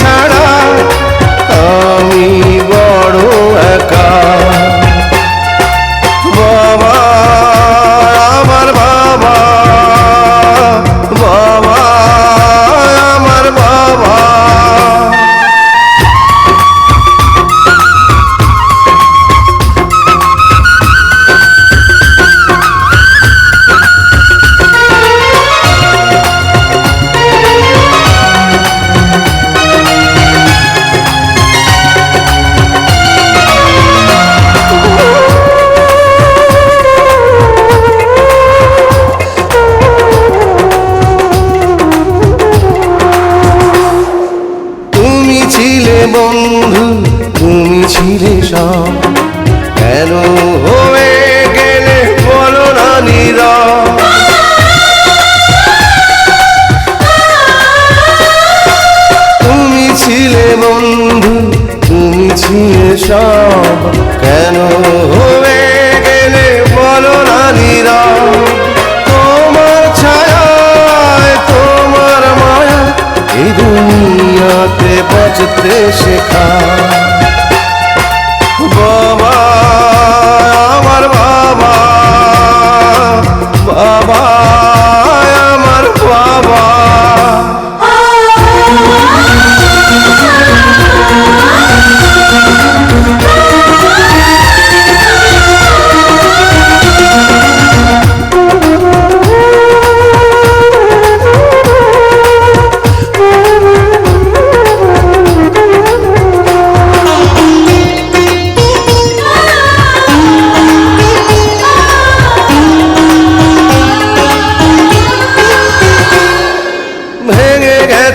ছাড় কেন হয়ে গেলে বলো না নীরব তুমি ছিলে বন্ধু, তুমি ছিলে সব। কেন হয়ে গেলে বলো না নীরব তোমার ছায়া তোমার মায়া এই দুনিয়াতে বাঁচতে শেখা।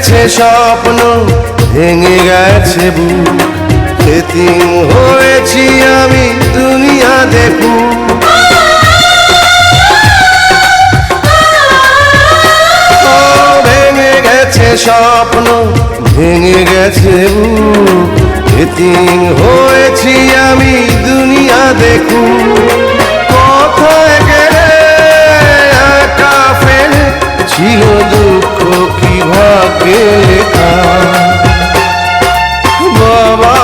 গেছে স্বপ্ন, ভেঙে গেছে বুক। এতিম হয়েছি আমি, দুনিয়া দেখু। ভেঙে গেছে স্বপ্ন, ভেঙে গেছে বুক। এতিম হয়েছি আমি, দুনিয়া দেখু। दुख की भाग्य का। बाबा